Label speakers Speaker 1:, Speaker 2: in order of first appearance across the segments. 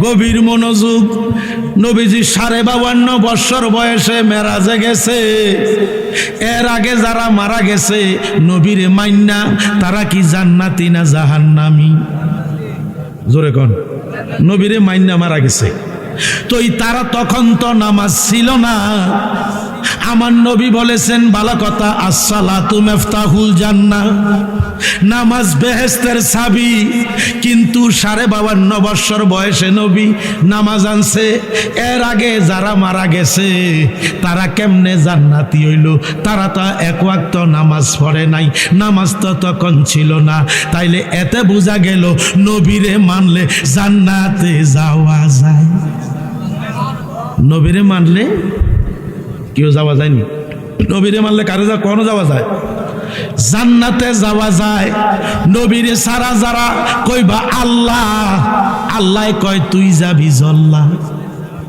Speaker 1: গভীর মনোযোগ। নবীজি সাড়ে বাবান্ন বৎসর বয়সে মেরাজে গেছে। এর আগে যারা মারা গেছে, নবীরে মাইন্না তারা কি জান্নাতি না জাহান্নামি? জোরে কন। নবীরে মাইন্না মারা গেছে। তো তারা তখন তো নামাজ ছিল না। আমার নবী বলেছেন, বালা কথা, আসসালাতু মেফতাহুল জান্নাহ। নামাজ বেহেস্তের সাবি, কিন্তু সাড়ে বাবান্ন বৎসর বয়সে নবী নামাজ আনছে। এর আগে যারা মারা গেছে, তারা কেমনে জান্নাতি হইল? তারা তো এক ওয়াক্ত নামাজ পড়ে নাই। নামাজ তো তখন ছিল না। তাইলে এতে বোঝা গেল, নবীরে মানলে জান্নাতে যাওয়া যায়। নবীরে মানলে কেউ যাওয়া যায়নি? নবীরে মানলে কারে যা কোনো যাওয়া যায়? জান্নাতে যাওয়া যায়। নবীরে সারা যারা কইবা, আল্লাহ আল্লাহ কয়, তুই যাবি জল্লা।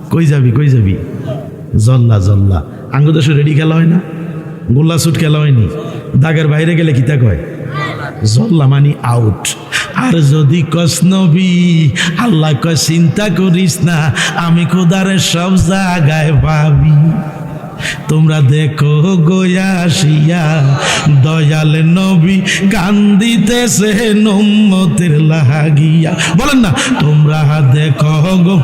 Speaker 1: কই যাবি কই যাবি? জল্লা জল্লা। আঙ্গ দেশে রেডি খেলা হয় না? গোল্লা শুট খেলা হয়নি? দাগের বাইরে গেলে কিতা কয়? জল্লা মানি আউট। আর যদি কস, নবী, আল্লাহ কয়, চিন্তা করিস না, আমি খোদারে সব জায়গায় পাবি। তোমরা দেখো গোয়াশিয়া দয়াল নবী কান্দিতেছে নম্মতের লাগিয়া। বলেন না তোমরা দেখো গো।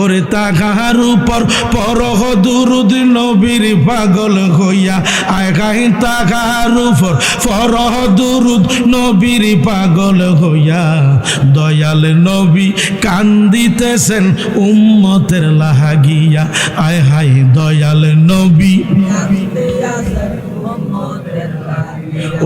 Speaker 1: ওরে তাহার উপর পরহ দুরুদ নবীর পাগল হইয়া, আয় কাহি তাহার উপর পরহ দুরুদ নবীর পাগল হইয়া। দয়াল নবী কান্দিতেছেন উম্মতের লাহাগিয়া, আয় হাই দয়াল নবী।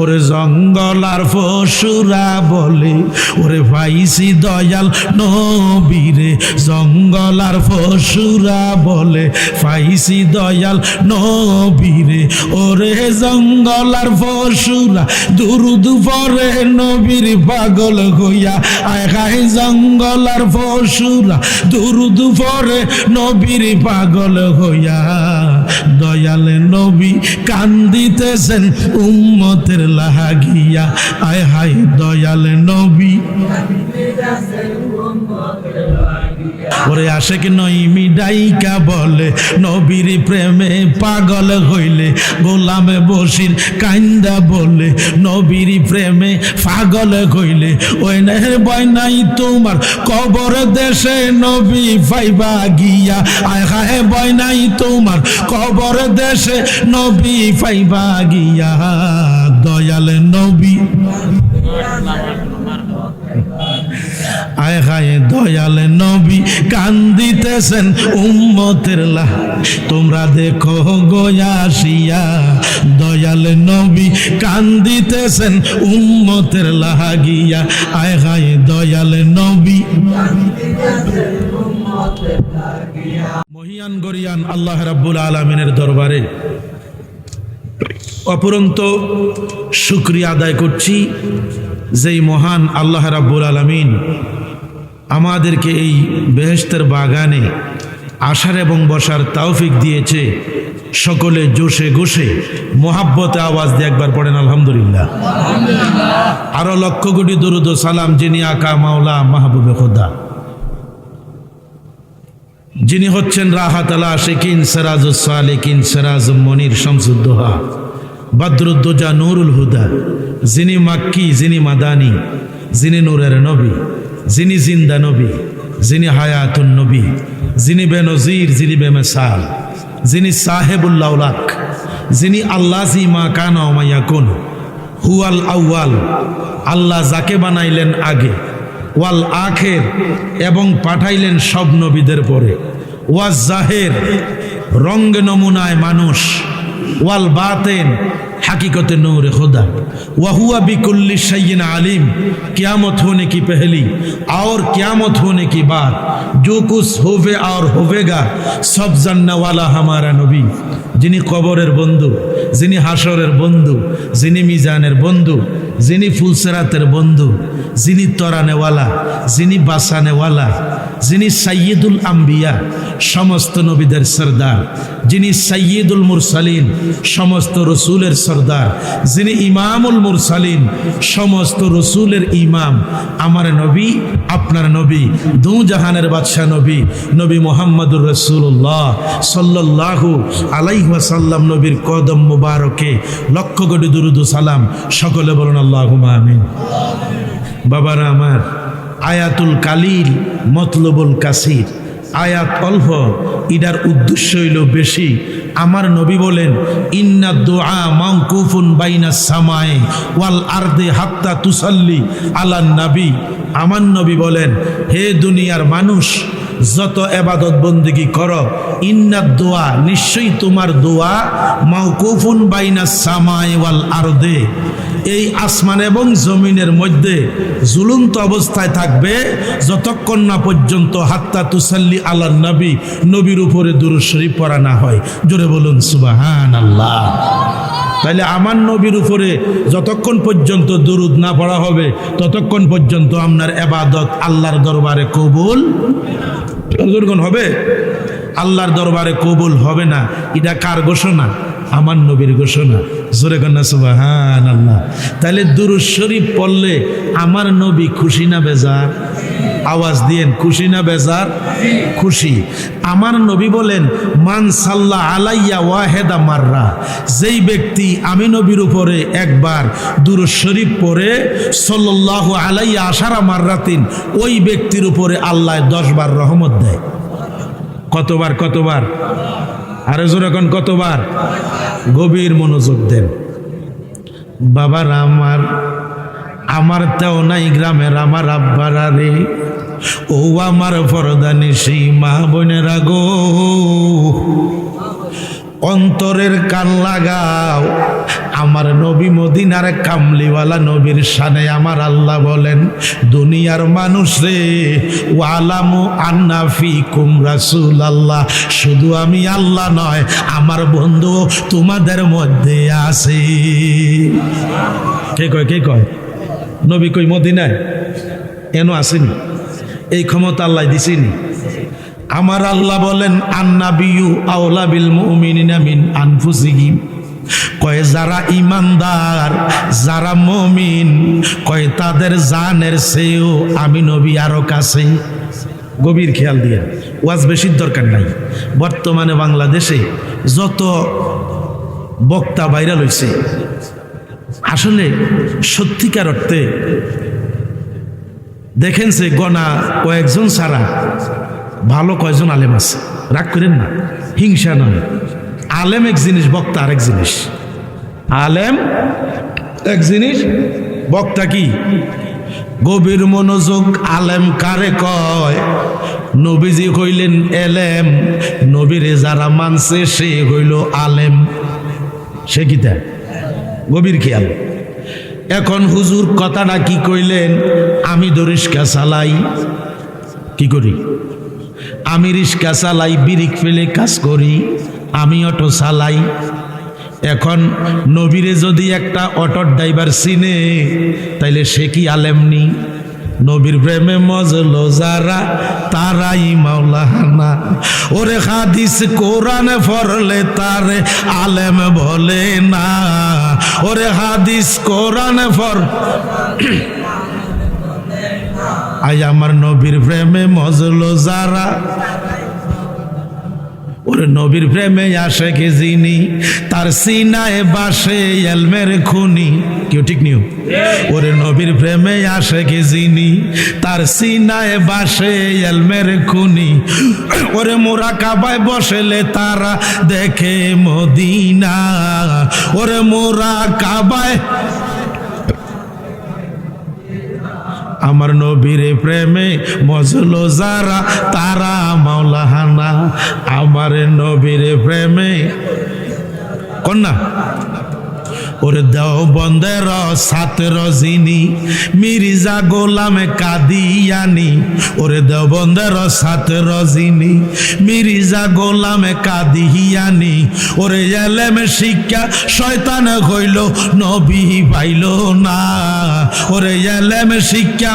Speaker 1: ওরে জঙ্গল আর পশুরা বলে, ওরে ভাইসি দয়াল নবীরে। জঙ্গল আর পশুরা বলে ফাইসি দয়াল নবীরে। ওরে জঙ্গল আর পশুরা, দুরুদ পরে নবীর পাগল হইয়া, আয় হাই জঙ্গল আর পশুরা, দুরুদ পরে নবীর পাগল হইয়া। দয়াল নবী কান্দিতেছেন উম্মতের লাহাগিয়া। আয় হায় দয়াল নবী। ওরে আসে কি নইমি ডাইকা বলে, নবীর প্রেমে পাগল হইলে, গোলামে বসির কান্দা বলে, নবীর প্রেমে পাগল হইলে, ওই নেহের বয় নাই তোমার কবর দেশে নবী ফাইবা গিয়া, আয় হায় বয় নাই তোমার কবর দেশে নবী ফাইবা গিয়া, দয়াল নবী। আয় হায় দয়াল নবী কান্দিতেছেন উম্মতের লাহ তোমরা দেখো গয়াসিয়া দয়াল নবী কান্দিতেছেন উম্মতের লাহাগিয়া। আয় হায় দয়াল নবী মহিয়ান গরিয়ান আল্লাহ রাব্বুল আলমিনের দরবারে অপরন্ত শুক্রিয়া আদায় করছি যেই মহান আল্লাহ রাব্বুল আলমিন আমাদেরকে এই বেহেস্তের বাগানে আসার এবং বসার তাওফিক দিয়েছে। সকলে জোশে গোশে মোহাব্বতে আওয়াজ দিয়ে একবার পড়েন আলহামদুলিল্লাহ। আরও লক্ষ কোটি দরুদ সালাম যিনি আকা মাওলা মাহবুবে খোদা। যিনি হচ্ছেন রাহাত আলা শেকিন সালেকিন সেরাজ মনির শামসুদ্দোহা বদরুদ্দোজা নুরুল হুদা যিনি মাক্কি যিনি মাদানি যিনি নূরের নবী। যিনি জিন্দা নবী, যিনি হায়াতুন নবী, যিনি বেনজির, যিনি বেমেসাল, যিনি সাহেবুল্লাউলাক যিনি আল্লাহ জি মা কানা মাইয়া কোন হুয়াল আউয়াল, আল্লাহ যাকে বানাইলেন আগে, ওয়াল আখের, এবং পাঠাইলেন সব নবীদের পরে, ওয়াজ জাহের রঙ্গ নমুনায় মানুষ, ওয়াল বাতেন हकीकत नूर खुदा वहुआ बिकुल्ली शय्यन आलिम क़यामत होने की पहली और क़यामत होने की बाद जो कुछ होवे और होवेगा सब जानने वाला हमारा नबी যিনি কবরের বন্ধু যিনি হাসরের বন্ধু যিনি মিজানের বন্ধু যিনি ফুলসেরাতের বন্ধু যিনি তরানেওয়ালা যিনি বাসানেওয়ালা যিনি সাইয়দুল আম্বিয়া সমস্ত নবীদের সর্দার যিনি সাইয়দুল মুরসালিন, সমস্ত রসুলের সর্দার। যিনি ইমামুল মুরসালিন, সমস্ত রসুলের ইমাম। আমার নবী, আপনার নবী দু জাহানের বাদশাহ নবী নবী মোহাম্মদুর রসুল্লাহ সাল্লাল্লাহু আলাইহাসাল্লাম নবীর কদম মুবারকে, লক্ষ কোটি দুরুদু সালাম, সকলে বলুন আল্লাহ আমিন। বাবারা আমার, আয়াতুল কালিল, মতলবুল কাসির। আয়াত অল্প। ইডার উদ্দেশ্য হইল বেশি। আমার নবী বলেন, ইন্না দোয়া মাউকুফুন বাইনা সামায়ে ওয়াল আরদে হাত্তা তুসাল্লি আলান নবী। আমার নবী বলেন, হে দুনিয়ার মানুষ, যত এবাদত বন্দিগি কর, ইন্না দোয়া নিশ্চয়ই তোমার দোয়া মাউকুফুন বাইনা সামায়ে ওয়াল আরদে। এই আসমান এবং জমিনের মধ্যে জুলন্ত অবস্থায় থাকবে, যতক্ষণ না পর্যন্ত হাত্তা তুসাল্লি আল্লাহ নবী নবীর উপরে দুরুশরী পড়া না হয়। জোরে বলুন সুবাহান আল্লাহ তাহলে আমার নবীর উপরে যতক্ষণ পর্যন্ত দুরুদ না পড়া হবে, ততক্ষণ পর্যন্ত আপনার এবাদত আল্লাহর দরবারে কবুল হবে? আল্লাহর দরবারে কবুল হবে না। এটা কার ঘোষণা? আমার নবীর ঘোষণা। জোরে কন্যা সুবাহান আল্লাহ তাহলে দুরুদ শরীফ পড়লে আমার নবী খুশি না বেজার? আওয়াজ দিয়েন, খুশি না বেজার? খুশি। আমার নবী বলেন, মান সাল্লাহ আলাইয়া ওয়াহেদা মাররা। যেই ব্যক্তি আমি নবীর উপরে একবার দুরুদ শরীফ সল্লাহ আলাইয়া আশারা মাররাতিন, ওই ব্যক্তির উপরে আল্লাহ দশবার রহমত দেয়। কতবার কতবার? আরও এখন কতবার? গভীর মনোযোগ দেন। বাবার আমার আমার তেও নাই গ্রামের আমার আব্বার আরে ও আমার ফরদানি সেই মা বোনেরা গো। অন্তরের কান লাগাও। আমার নবী মদিনার কামলিওয়ালা নবীর সানে আমার আল্লাহ বলেন, দুনিয়ার মানুষ রে, ওয়ালামু আন্না ফি কুম রাসুল আল্লাহ শুধু আমি আল্লাহ নয়, আমার বন্ধু তোমাদের মধ্যে আছে। কে কয় কে কয়? নবী কই, মদিনায়? এন আসেনি? এই ক্ষমতা আল্লাহ দিছিনি? আমার আল্লাহ বলেন আন্নাবিউ আওলা বিল মুমিনিনা মিন আনফুসিহিম। কয়, যারা ইমানদার যারা মমিন, কয়, তাদের জানের চেয়েও আমি নবী আরও কাছে। গভীর খেয়াল দিয়ে, ওয়াজ বেশির দরকার নাই। বর্তমানে বাংলাদেশে যত বক্তা ভাইরাল হয়েছে আসলে সত্যিকার অর্থে দেখেন সে গনা কয়েকজন ছাড়া ভালো কয়জন আলেম আছে? রাগ করেন না। হিংসা নয়। আলেম এক জিনিস, বক্তা আরেক জিনিস। আলেম এক জিনিস, বক্তা কি? গভীর মনোযোগ আলেম কারে কয়? নবীজি হইলেন এলেম, নবীরে যারা মানছে, সে হইল আলেম। সে কিতা গভীর খেয়াল। এখন হুজুর কথাটা কি কইলেন? আমি দরিষ্কা চালাই। কি করি? আমি রিক্সা চালাই, বিরিক ফেলে কাজ করি, আমি অটো চালাই। এখন নবীরে যদি একটা অটোর ড্রাইভার চিনে, তাইলে সে কি আলেমনি নবীর প্রেমে মজলো যারা, তারাই মাওলানা। ওরে হাদিস কোরআনে ফরলে তারে আলেম বলে না। ওরে হাদিস কোরআনে ফর আজ আমার নবীর প্রেমে মজলো যারা। ওরে নবীর প্রেমে আসে কে যিনি? তার সিনায় বাসে এলমের খুনি। কেউ ঠিক নিও? ওরে নবীর প্রেমে আসে কে যিনি? তার সিনায় বাসে এলমের খুনি। ওরে মোরা কাবায় বসেলে তারা দেখে মদিনা। ওরে মোরা কাবায় আমার নবীর প্রেমে মজলো যারা তারা মাওলাহানা আমার নবীর প্রেমে। কন্যা ওরে দেও বন্দের সাত রজিনী মির্জা গোলাম কাদিয়ানি। ওরে দেও বন্দের সাত রজিনী মির্জা গোলাম কাদিয়ানি। ওরে এলেম শিক্ষা শয়তান হইল, নবী পাইল না। ওরে এলেম শিক্ষা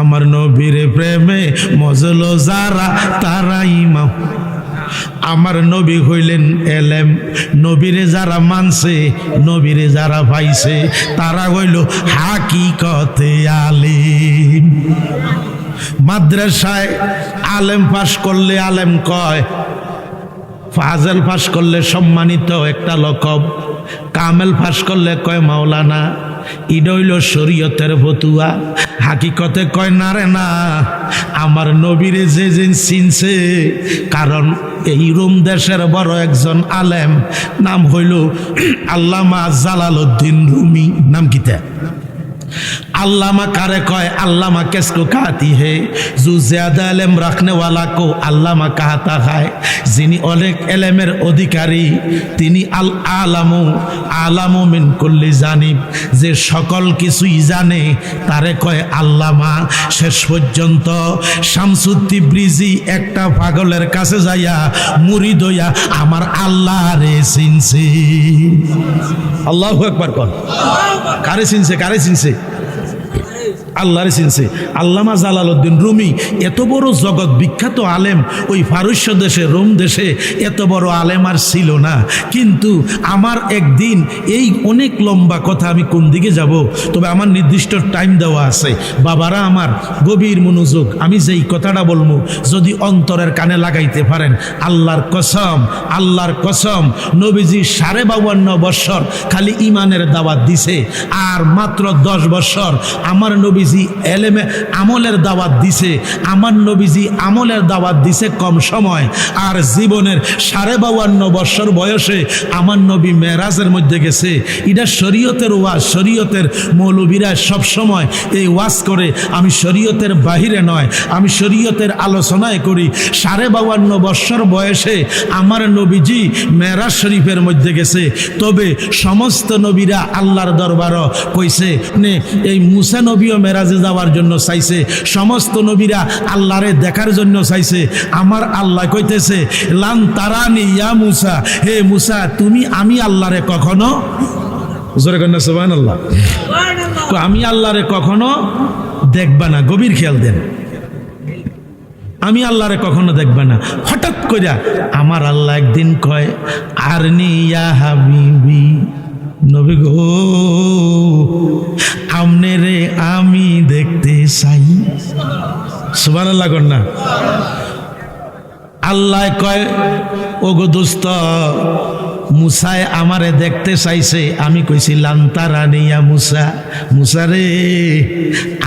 Speaker 1: আমার নবীর প্রেমে মজল যারা তারাই ইমাম। আমার নবী হইলেন এলেম। নবীরে যারা মানছে, নবীরে যারা পাইছে তারা হইল হাকিকতে আলিম। মাদ্রাসায় আলেম পাশ করলে আলেম কয়, ফাজেল ফাঁস করলে সম্মানিত একটা লকব, কামেল ফাঁস করলে কয় মাওলানা। ইড শরীয়তের ফতুয়া। হাকিকতে কয়, না রে, না, আমার নবীরে যে যে চিনছে, কারণ এই রোম দেশের বড় একজন আলেম, নাম হইল আল্লামা জালাল উদ্দিন রুমি। নাম কিতা আল্লামা কারে কয়, আল্লামা কেসকো কাহাতি হে? জু জিয়াদা এলেম রাখনে ওয়ালা কো আল্লামা কাহাতা হায়? যিনি অনেক এলেমের অধিকারী, তিনি আল আলামু আলামু মিন কুল্লি জানিব যে সকল কিছুই জানে, তারে কয় আল্লামা। শেষ পর্যন্ত শামসুদ্দি ব্রিজি একটা পাগলের কাছে যাইয়া মুড়ি দইয়া, আমার আল্লাহ রে চিনছি। আল্লাহ একবার কর কারে চিনছে কারে চিনছে? আল্লাহরে চিনছে আল্লামা জালালউদ্দিন রুমি, এত বড় জগৎ বিখ্যাত আলেম, ওই ফারস্য দেশে, রোম দেশে এত বড় আলেম আর ছিল না। কিন্তু আমার একদিন এই অনেক লম্বা কথা আমি কোন দিকে যাব, তবে আমার নির্দিষ্ট টাইম দেওয়া আছে। বাবারা আমার, গভীর মনোযোগ, আমি যেই কথাটা বলব, যদি অন্তরের কানে লাগাইতে পারেন, আল্লাহর কসম আল্লাহর কসম, নবীজি সাড়ে বাউান্ন বৎসর খালি ইমানের দাওয়াত দিছে, আর মাত্র দশ বৎসর আমার নবীজি এলেমে আমলের দাওয়াত দিছে। আমার নবীজি আমলের দাওয়াত দিছে কম সময়। আর জীবনের সাড়ে বাউান্ন বৎসর বয়সে আমার নবী মেরাজের মধ্যে গেছে। এটা শরীয়তের ওয়াজ, শরীয়তের মৌলবীরা সবসময় এই ওয়াজ করে। আমি শরীয়তের বাহিরে নয়, আমি শরীয়তের আলোচনায় করি। সাড়ে বাউান্ন বৎসর বয়সে আমার নবীজি মেরাজ শরীফের মধ্যে গেছে। তবে সমস্ত নবীরা আল্লাহর দরবারও কইছে, নে, এই মুসা নবীও মেরাজে যাওয়ার জন্য চাইছে। সমস্ত নবীরা আল্লাহরে দেখার জন্য চাইছে। আমার আল্লাহ কইতেছে, লান তারানি ইয়া মুসা। হে মুসা, তুমি, আমি আল্লাহরে কখনো জোরে কন্যা সোবান আল্লাহ তো আমি আল্লাহরে কখনো দেখবা না। গভীর খেয়াল দেন। আমি আল্লাহরে কখনো দেখবে না। হঠাৎ করে আমার আল্লাহ একদিন কয় আর ইয়া হাবিবি। নবী গো আমনে রে আমি দেখতে চাই। সুবান আল্লাহ কন্যা আল্লাহ কয় ও গো দোস্ত মুসায় আমারে দেখতে চাইছে। আমি কইছি, লান্তারা নিয়া মুসা। মুসা রে,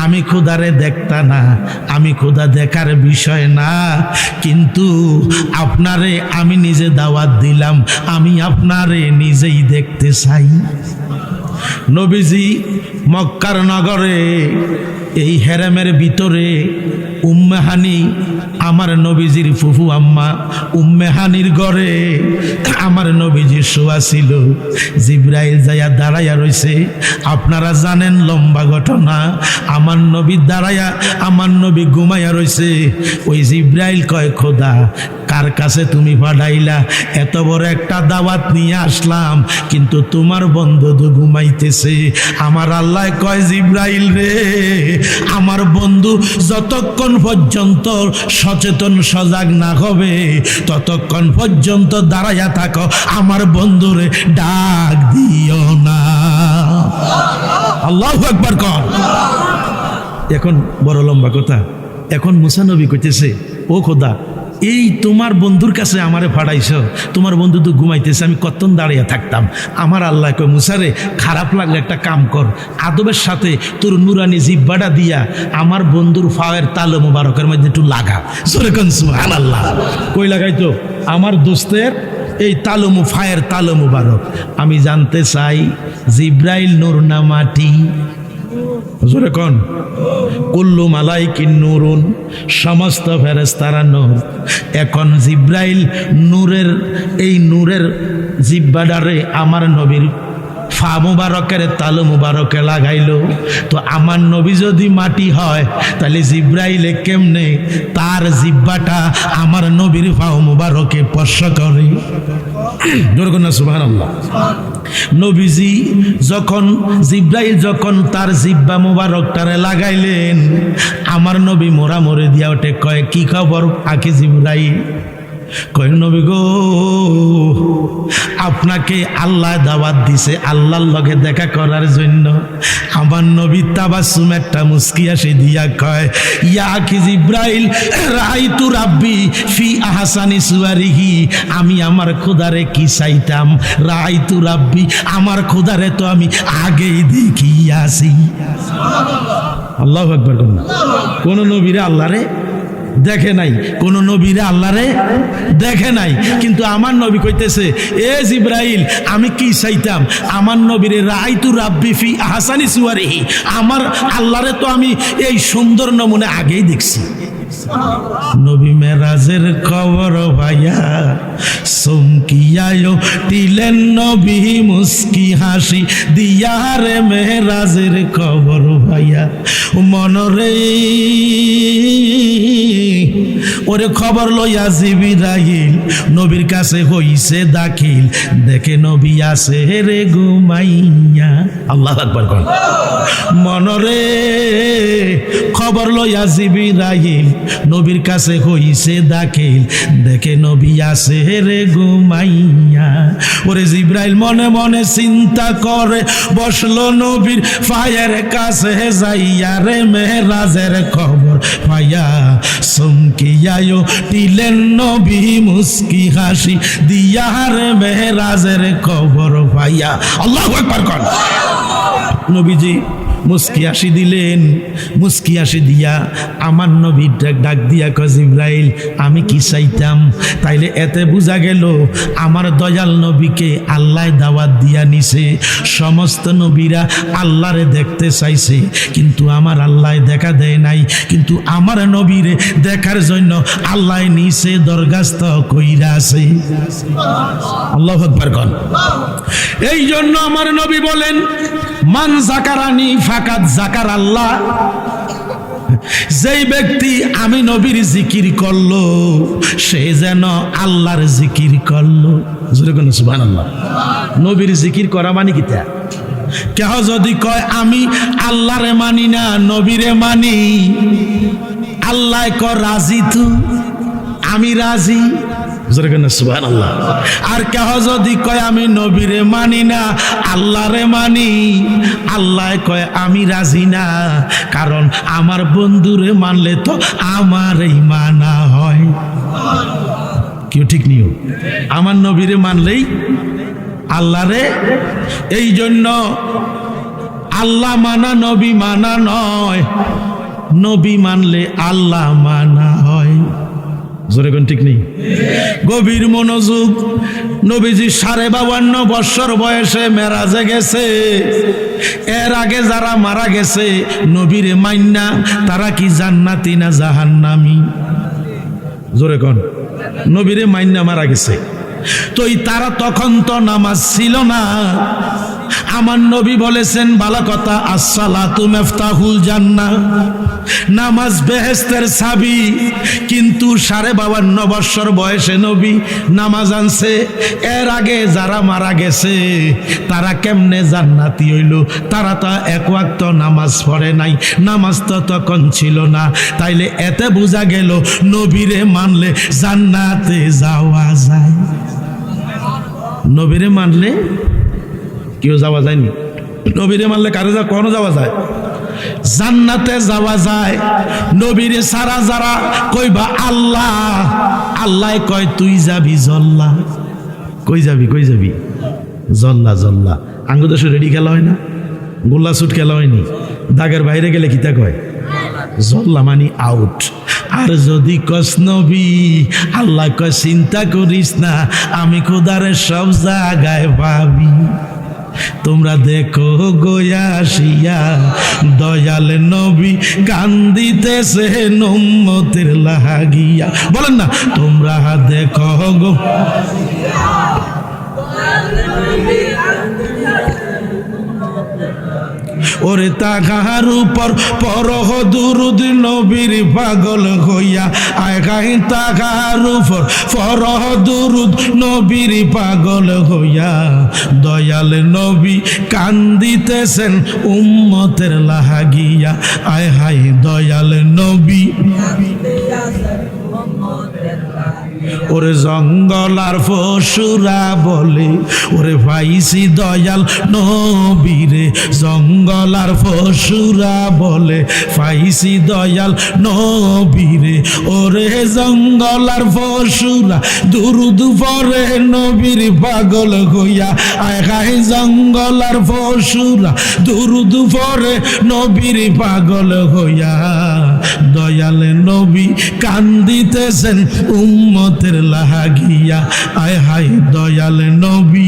Speaker 1: আমি খোদারে দেখতা না, আমি খোদা দেখার বিষয় না। কিন্তু আপনারে আমি নিজে দাওয়াত দিলাম, আমি আপনারে নিজেই দেখতে চাই। নবীজি মক্কার নগরে, এই হেরেমের ভিতরে উম্মেহানি আমার নবীজির ফুফু আম্মা উম্মেহানির ঘরে আমার নবীজি শোয়া ছিল। জিব্রাইল যাইয়া দাঁড়াইয়া রইছে। আপনারা জানেন লম্বা ঘটনা। আমার নবী দাঁড়াইয়া, আমার নবী ঘুমাইয়া রইছে। ওই জিব্রাইল কয়, খোদা কার কাছে তুমি পাঠাইলা। এত বড় একটা দাওয়াত নিয়ে আসলাম, কিন্তু তোমার বন্ধু তো ঘুমাইতেছে। আমার আল্লাহ কয়, জিব্রাইল রে, আমার বন্ধু যতক্ষণ পর্যন্ত সচেতন সজাগ না হবে, ততক্ষণ পর্যন্ত দাঁড়াইয়া থাকো। আমার বন্ধুরে ডাক দিও না। আল্লাহ একবার কর। এখন বড় লম্বা কথা। এখন মুসানবী কইতেছে, ও খোদা এই তোমার বন্ধুর কাছে আমারে ফাড়াইছ। তোমার বন্ধু তো ঘুমাইতেছে, আমি কতক্ষণ দাঁড়িয়ে থাকতাম। আমার আল্লাহ কয়, মুসারে, খারাপ লাগলে একটা কাম কর। আদবের সাথে তোর নুরানি জিব্বাটা দিয়া আমার বন্ধুর ফাওয়ের তালো মুবারকের মধ্যে একটু লাগা। সরে কনসুমান আল্লাহ কই লাগাইতো? আমার দোস্তের এই তালমু ফায়ের তালো মুবারক। আমি জানতে চাই, জিব্রাইল নূর না মাটি? জোরে কন? কুল্লু মালাইকিন নুরুন, সমস্ত ফেরেস্তারা নূর। এখন জিব্রাইল নূরের, এই নূরের জিব্বাডারে আমার নবীর ফা মুবারকের তালু মুবারকে লাগাইলো। তো আমার নবী যদি মাটি হয়, তাহলে জিব্রাইলে কেমনে তার জিব্বাটা আমার নবীর ফা মুবারকে স্পর্শ করে? দুর্গনা সুবাহ নবীজি যখন, জিব্রাইল যখন তার জিব্বা মুবারকটারে লাগাইলেন, আমার নবী মোরা মরে দিয়া ওঠে। কয়, কি খবর? আকে জিব্রাইল। কয়, নবী গো, আপনাকে আল্লাহ দাওয়াত দিছে আল্লাহর লগে দেখা করার জন্য। আমার নবী তাবাসুম একটা মুস্কি আসে দিয়া কয়, ইয়া কি জিব্রাইল রাইতু রাব্বি ফি আহসানি সুয়ারিহি, আমি আমার খোদারে কি চাইতাম? রাইতু রাব্বি, আমার খোদারে তো আমি আগেই দেখিয়াছি। আল্লাহ একবার কোন নবীরে আল্লাহরে দেখে নাই। কোন নবীরে আল্লাহরে দেখে নাই। কিন্তু আমার নবী কইতেছে, এ জিব্রাইল, আমি কি চাইতাম? আমার নবীরে রাইতু রাব্বি ফি আহসানি সুয়ারিহি। আমার আল্লাহরে তো আমি এই সুন্দর নমুনে আগেই দেখছি। নবী মেরাজের খবর ভাইয়া চমকিয়ায় টিলেন নবী মুস্কি হাসি দিয়ারে মেহরাজের খবর ভাইয়া মনরে ওরে খবর লইয়া জিবিরাইল নবীর কাছে হইছে দাখিল। দেখে নবী আছে রে ঘুমাইয়া। আল্লাহ আকবার কর মনরে খবর লইয়া জিবিরাইল নবীর কাছে হইছে দাখিল। দেখে নবী আছে রে ঘুমাইয়া। ওরে জিব্রাইল মনে মনে চিন্তা করে, বসল নবীর ফায়ের কাছে যাইয়া রে মেহরাজের খবর পাইয়া চমকিয়ায়ও টিলেন নবী মুস্কি হাসি দিয়ার মেহরাজের খবর পাইয়া। আল্লাহ একবার কর নবীজি মুস্কি আসি দিলেন, মুস্কি আসি দিয়া আমার নবীর ডাক দিয়া কজ ইব্রাহিল আমি কি চাইতাম? তাইলে এতে বোঝা গেল, আমার দয়াল নবীকে আল্লাহ দাওয়াত দিয়া নিছে। সমস্ত নবীরা আল্লাহরে দেখতে চাইছে, কিন্তু আমার আল্লাহ দেখা দেয় নাই। কিন্তু আমার নবীরে দেখার জন্য আল্লাহ নিছে দরগাস্ত কইরা আছে। আল্লাহ এই জন্য আমার নবী বলেন, মান জাকারানি ফাকাত জাকার আল্লাহ। যেই ব্যক্তি আমি নবীর জিকির করল, সে যেন আল্লাহর জিকির করল। কোন আল্লাহ নবীর জিকির করা মানে কি তা? কেহ যদি কয়, আমি আল্লাহরে মানি না, নবীরে মানি। আল্লাহ ক রাজি তু? আমি রাজি। সুবাহ আর কেহ যদি কয়, আমি নবীরে মানি না, আল্লাহরে মানি আল্লাহ কয়, আমি রাজি না, কারণ আমার বন্ধুরে মানলে তো আমার এই মানা হয়। কেউ ঠিক নিও আমার নবীরে মানলেই আল্লাহরে, এই জন্য আল্লাহ মানা, নবী মানা নয়। নবী মানলে আল্লাহ মানা জোরে কোন ঠিক নেই? গভীর মনোযোগ, নবীজি সাড়ে বাবান্ন বৎসর বয়সে মেরাজে গেছে। এর আগে যারা মারা গেছে, নবীরে মাইন্না তারা কি জান্নাতি না জাহান্নামি? জোরে কোন? নবীরে মাইন্না মারা গেছে। তো তারা তখন তো নামাজ ছিল না। আমার নবী বলেছেন, বালা কথা, আসসালাতু মেফতাহুল জান্নাহ। নামাজ বেহেস্তের সাবি, কিন্তু সাড়ে বাবান্ন বৎসর বয়সে নবী নামাজ আনছে। এর আগে যারা মারা গেছে, তারা কেমনে জান্নাতি হইল? তারা তো এক ওয়াক্ত নামাজ পড়ে নাই। নামাজ তো তখন ছিল না। তাইলে এতে বোঝা গেল, নবীরে মানলে জান্নাতে যাওয়া যায়। নবীরে মানলে কেউ যাওয়া যায়নি নবীরে মানলে কারে যা কোনো যাওয়া যায়? জান্নাতে যাওয়া যায়। নবীরে সারা যারা কইবা, আল্লাহ আল্লাহ কয়, তুই যাবি জল্লা। কই যাবি কই যাবি? জল্লা জল্লা। আঙ্গুদেশে রেডি খেলা হয় না? গোল্লা শুট খেলা হয়নি? দাগের বাইরে গেলে কিতা কয়? জল্লা মানি আউট। আর যদি কস, নবী, আল্লাহ কয়, চিন্তা করিস না, আমি খোদারে সব জায়গায় ভাবি তোমরা দেখো গোয়াশিয়া দয়াল নবী কান্দিতেছে নম্মতের লাহাগিয়া বলেন না তোমরা দেখো গো। ওরে তাহার উপর পরহ দুরুদ নবীর পাগল হইয়া। আয় গাই তাহার উপর পরহ দুরুদ নবীর পাগল হইয়া। দয়াল নবী কান্দিতেছেন উম্মতের লাহাগিয়া। আয় হায় দয়াল নবী। ওরে জঙ্গল আর পশুরা বলে, ওরে ভাইসি দয়াল নবীরে। জঙ্গল আর পশুরা বলে ফাইসি দয়াল নবীরে। ওরে জঙ্গল আর পশুরা, দুরুদ পরে নবীর পাগল হইয়া, আয় খাই জঙ্গল আর পশুরা, দুরুদ পরে নবীর পাগল হইয়া। দয়াল নবী কান্দিতেছেন উম্মতের লাহাগিয়া আয় হায় দয়াল নবী।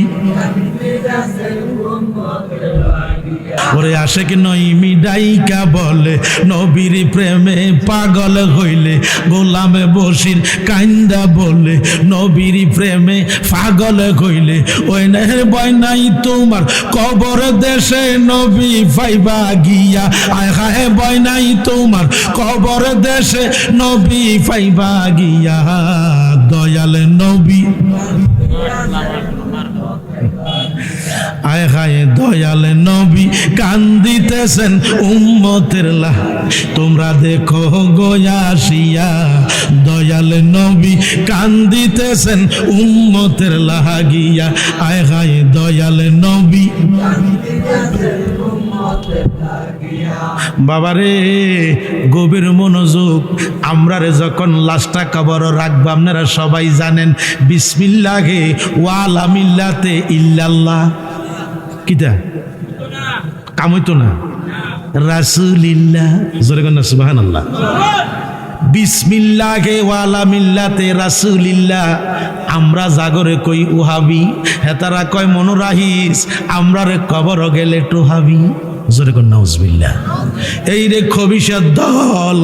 Speaker 1: ওরে আসে কি নই মিডাইকা বলে, নবীর প্রেমে পাগল হইলে, গোলামে বসির কান্দা বলে, নবীর প্রেমে পাগল হইলে, ওই নেহের বয় নাই তোমার কবর দেশে নবী ফাইবা গিয়া। আয় হায় বয় নাই তোমার কবর দেশে নবী ফাইবা গিয়া। দয়াল নবী। আয় হায় দয়াল নবী, কান্দিতেছেন উম্মতের লা তোমরা দেখো গয়াসিয়া দয়াল নবী কান্দিতেছেন উম্মতের লাহাগিয়া আয় হায় দয়াল নবী। বাবারে, গভীর মনোযোগ। আমরারে যখন লাশটা কবর রাখব, আপনারা সবাই জানেন, বিসমিল্লাহে ওয়ালামিল্লাতে ইল্লাল্লাহ। কিতা কামইতো না। রাসুলিল্লাহ। জোরে কন্যা সুবাহান আল্লাহ বিসমিল্লাহে ওয়ালা মিল্লাতে রাসুলিল্লাহ। আমরা জাগরে কই উহাবি? হেতারা কয় মনোরাহিস? আমরা রে কবর গেলে টোহাবি। জোরে কন্যা উজবিল্লা এই রে খবিসের দল,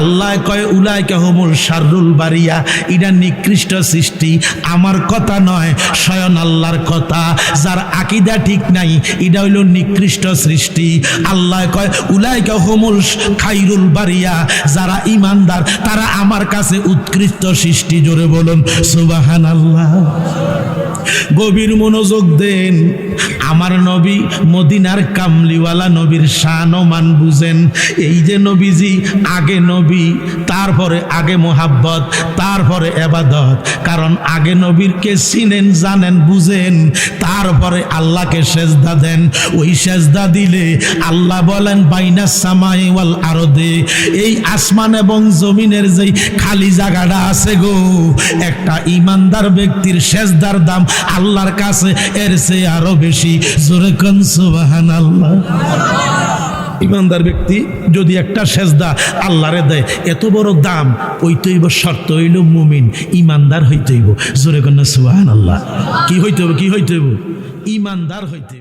Speaker 1: আল্লাহ কয় উলাই কেহমুল শারুল বাড়িয়া এটা নিকৃষ্ট সৃষ্টি, আমার কথা নয় স্বয়ং আল্লাহর কথা, যার আকিদা ঠিক নাই এটা হইল নিকৃষ্ট সৃষ্টি। আল্লাহ কয় উলাই কেহমুল খাইরুল বাড়িয়া যারা ইমানদার, তারা আমার কাছে উৎকৃষ্ট সৃষ্টি, জোরে বলুন সুবাহান আল্লাহ গভীর মনোযোগ দেন। আমার নবী মদিনার কামলিওয়ালা নবীর শান মান বুঝেন। এই যে নবীজি, আগে নবী, তারপরে আগে মোহাব্বত, তারপরে এবাদত। কারণ আগে নবীরকে চিনেন, জানেন, বুঝেন। তারপরে আল্লাহকে সেজদা দেন। ওই সেজদা দিলে আল্লাহ বলেন, বাইনা সামাই ওয়াল আরদে। এই আসমান এবং জমিনের যেই খালি জায়গাটা আছে গো, একটা ইমানদার ব্যক্তির সেজদার দাম আল্লাহর কাছে এর চেয়ে আরও বেশি। জোরে কন সুবাহান আল্লাহ ইমানদার ব্যক্তি যদি একটা সেজদা আল্লাহরে দেয়, এত বড় দাম ওইতইব শর্ত, হইল মুমিন, ইমানদার হইতেইব জোরে কন্যা সুবাহান আল্লাহ কি হইতে হবে কি হইতে হইব? ইমানদার হইতে।